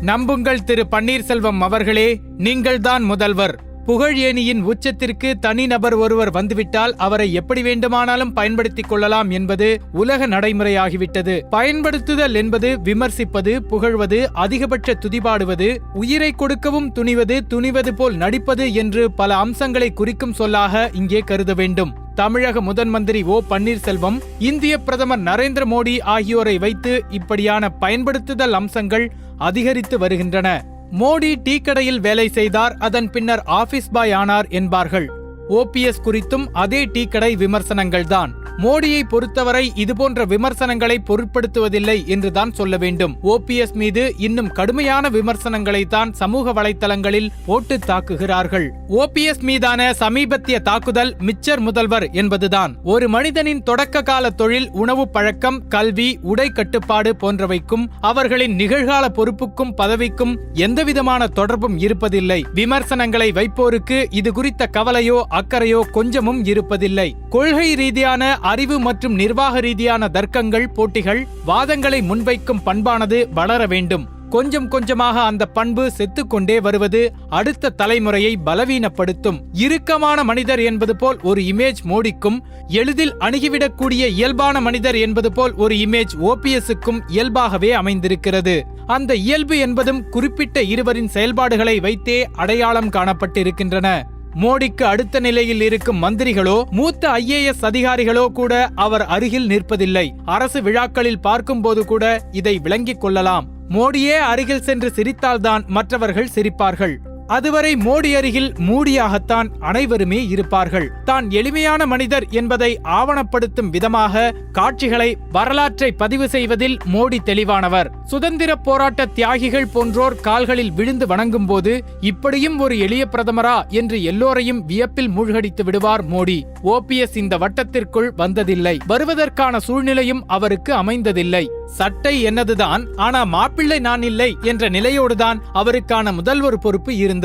நம்புங்கள் திரு பன்னீர்செல்வம் அவர்களே நீங்கள்தான் முதல்வர். புகழ் ஏணியின் உச்சத்திற்கு தனிநபர் ஒருவர் வந்துவிட்டால் அவரை எப்படி வேண்டுமானாலும் பயன்படுத்திக் கொள்ளலாம் என்பது உலக நடைமுறையாகிவிட்டது. பயன்படுத்துதல் என்பது விமர்சிப்பது புகழ்வது அதிகபட்ச துதிபாடுவது உயிரை கொடுக்கவும் துணிவது துணிவது போல் நடிப்பது என்று பல அம்சங்களை குறிக்கும் சொல்லாக இங்கே கருத வேண்டும். தமிழக முதன் மந்திரி ஓ பன்னீர்செல்வம் இந்திய பிரதமர் நரேந்திர மோடி ஆகியோரை வைத்து இப்படியான பயன்படுத்துதல் அம்சங்கள் அதிகரித்து வருகின்றன. மோடி டீ கடையில் வேலை செய்தார் அதன் பின்னர் ஆபீஸ் பாய் ஆனார் என்பார்கள். ஓபிஎஸ் குறித்தும் அதே டீ கடை விமர்சனங்கள்தான். மோடியை பொறுத்தவரை இதுபோன்ற விமர்சனங்களை பொருட்படுத்துவதில்லை என்றுதான் சொல்ல வேண்டும். ஓபிஎஸ் மீது இன்னும் கடுமையான விமர்சனங்களை தான் சமூக வலைதளங்களில் போட்டு தாக்குகிறார்கள். ஓபிஎஸ் மீதான சமீபத்திய தாக்குதல் மிச்சர் முதல்வர் என்பதுதான். ஒரு மனிதனின் தொடக்க கால தொழில் உணவு பழக்கம் கல்வி உடை கட்டுப்பாடு போன்றவைக்கும் அவர்களின் நிகழ்கால பொறுப்புக்கும் பதவிக்கும் எந்தவிதமான தொடர்பும் இருப்பதில்லை. விமர்சனங்களை வைப்போருக்கு இது குறித்த கவலையோ அக்கறையோ கொஞ்சமும் இருப்பதில்லை. கொள்கை ரீதியான அறிவு மற்றும் நிர்வாக ரீதியான தர்க்கங்கள் போட்டிகள் வாதங்களை முன்வைக்கும் பண்பானது வளர வேண்டும். கொஞ்சம் கொஞ்சமாக அந்த பண்பு செத்துக்கொண்டே வருவது அடுத்த தலைமுறையை பலவீனப்படுத்தும். இறுக்கமான மனிதர் என்பது போல் ஒரு இமேஜ் மோடிக்கும் எளிதில் அணுகிவிடக்கூடிய இயல்பான மனிதர் என்பது போல் ஒரு இமேஜ் ஓபிஎஸ்க்கும் இயல்பாகவே அமைந்திருக்கிறது. அந்த இயல்பு என்பதும் குறிப்பிட்ட இருவரின் செயல்பாடுகளை வைத்தே அடையாளம் காணப்பட்டிருக்கின்றன. மோடிக்கு அடுத்த நிலையில் இருக்கும் மந்திரிகளோ மூத்த ஐஏஎஸ் அதிகாரிகளோ கூட அவர் அருகில் நிற்பதில்லை. அரசு விழாக்களில் பார்க்கும்போது கூட இதை விளங்கிக் கொள்ளலாம். மோடியே அருகில் சென்று சிரித்தால்தான் மற்றவர்கள் சிரிப்பார்கள். அதுவரை மோடி அருகில் மூடியாகத்தான் அனைவருமே இருப்பார்கள். தான் எளிமையான மனிதர் என்பதை ஆவணப்படுத்தும் விதமாக காட்சிகளை வரலாற்றை பதிவு செய்வதில் மோடி தெளிவானவர். சுதந்திர போராட்ட தியாகிகள் போன்றோர் கால்களில் விழுந்து வணங்கும் போது இப்படியும் ஒரு எளிய பிரதமரா என்று எல்லோரையும் வியப்பில் மூழ்கடித்து விடுவார் மோடி. ஓபிஎஸ் இந்த வட்டத்திற்குள் வந்ததில்லை. வருவதற்கான சூழ்நிலையும் அவருக்கு அமைந்ததில்லை. சட்டை என்னதுதான்? ஆனா மாப்பிள்ளை நான் இல்லை என்ற நிலையோடுதான் அவருக்கான முதல்வர் பொறுப்பு இருந்தது.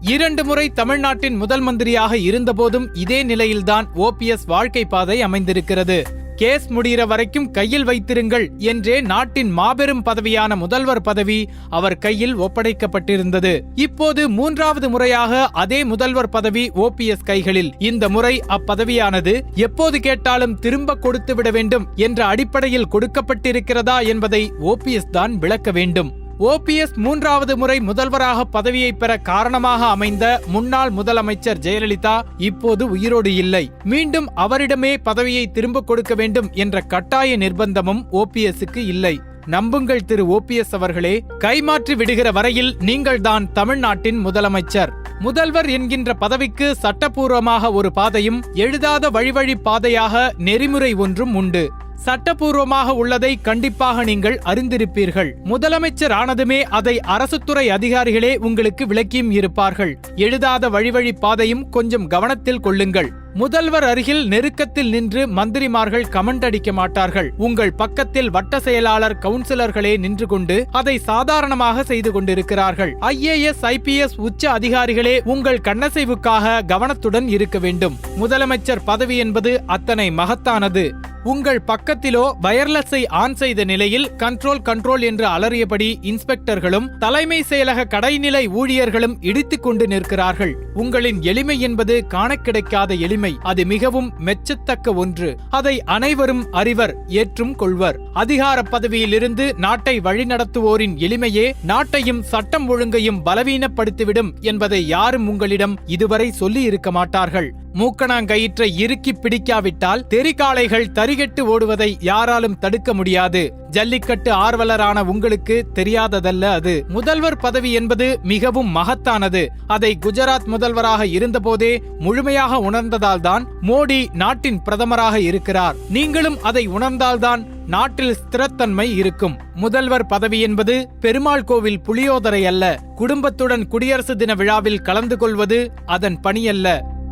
இரண்டு முறை தமிழ்நாட்டின் முதல் மந்திரியாக இருந்தபோதும் இதே நிலையில்தான் ஓபிஎஸ் வாழ்க்கை பாதை அமைந்திருக்கிறது. கேஸ் முடிகிற வரைக்கும் கையில் வைத்திருங்கள் என்றே நாட்டின் மாபெரும் பதவியான முதல்வர் பதவி அவர் கையில் ஒப்படைக்கப்பட்டிருந்தது. இப்போது மூன்றாவது முறையாக அதே முதல்வர் பதவி ஓபிஎஸ் கைகளில். இந்த முறை அப்பதவியானது எப்போது கேட்டாலும் திரும்ப கொடுத்து விட வேண்டும் என்ற அடிப்படையில் கொடுக்கப்பட்டிருக்கிறதா என்பதை ஓபிஎஸ் தான் விளக்க வேண்டும். ஓபிஎஸ் மூன்றாவது முறை முதல்வராக பதவியை பெற காரணமாக அமைந்த முன்னாள் முதலமைச்சர் ஜெயலலிதா இப்போது உயிரோடு இல்லை. மீண்டும் அவரிடமே பதவியை திரும்ப கொடுக்க வேண்டும் என்ற கட்டாய நிர்பந்தமும் ஓபிஎஸ்க்கு இல்லை. நம்புங்கள் திரு ஓபிஎஸ் அவர்களே கைமாற்றி விடுகிற வரையில் நீங்கள்தான் தமிழ்நாட்டின் முதலமைச்சர். முதல்வர் என்கின்ற பதவிக்கு சட்டப்பூர்வமாக ஒரு பாதையும் எழுதாத வழிவழி பாதையாக நெறிமுறை ஒன்றும் உண்டு. சட்டபூர்வமாக உள்ளதை கண்டிப்பாக நீங்கள் அறிந்திருப்பீர்கள். முதலமைச்சர் ஆனதுமே அதை அரசுத்துறை அதிகாரிகளே உங்களுக்கு விளக்கியும் இருப்பார்கள். எழுதாத வழிவழி பாதையும் கொஞ்சம் கவனத்தில் கொள்ளுங்கள். முதல்வர் அருகில் நெருக்கத்தில் நின்று மந்திரிமார்கள் கமெண்ட் அடிக்க மாட்டார்கள். உங்கள் பக்கத்தில் வட்ட செயலாளர் கவுன்சிலர்களே நின்று கொண்டு அதை சாதாரணமாக செய்து கொண்டிருக்கிறார்கள். ஐஏஎஸ் ஐபிஎஸ் உச்ச அதிகாரிகளே உங்கள் கண்ணசைவுக்காக கவனத்துடன் இருக்க வேண்டும். முதலமைச்சர் பதவி என்பது அத்தனை மகத்தானது. உங்கள் பக்கத்திலோ வயர்லெஸை ஆன் செய்த நிலையில் கண்ட்ரோல் கண்ட்ரோல் என்று அலறியபடி இன்ஸ்பெக்டர்களும் தலைமை செயலக கடைநிலை ஊழியர்களும் இடித்துக் கொண்டு நிற்கிறார்கள். உங்களின் எளிமை என்பது காண கிடைக்காத எளிமை. அது மிகவும் மெச்சத்தக்க ஒன்று. அதை அனைவரும் அறிவர் ஏற்றும் கொள்வர். அதிகார பதவியிலிருந்து நாட்டை வழிநடத்துவோரின் எளிமையே நாட்டையும் சட்டம் ஒழுங்கையும் பலவீனப்படுத்திவிடும் என்பதை யாரும் உங்களிடம் இதுவரை சொல்லி இருக்க மாட்டார்கள். மூக்கணாங்கயிற்றை இறுக்கி பிடிக்காவிட்டால் தெரிகாளைகள் தரிகெட்டு ஓடுவதை யாராலும் தடுக்க முடியாது. ஜல்லிக்கட்டு ஆர்வலரான உங்களுக்கு தெரியாததல்ல அது. முதல்வர் பதவி என்பது மிகவும் மகத்தானது. அதை குஜராத் முதல்வராக இருந்தபோதே முழுமையாக உணர்ந்ததால்தான் மோடி நாட்டின் பிரதமராக இருக்கிறார். நீங்களும் அதை உணர்ந்தால்தான் நாட்டில் ஸ்திரத்தன்மை இருக்கும். முதல்வர் பதவி என்பது பெருமாள் கோவில் புளியோதரை அல்ல. குடும்பத்துடன் குடியரசு தின விழாவில் கலந்து கொள்வது அதன் பணியல்ல.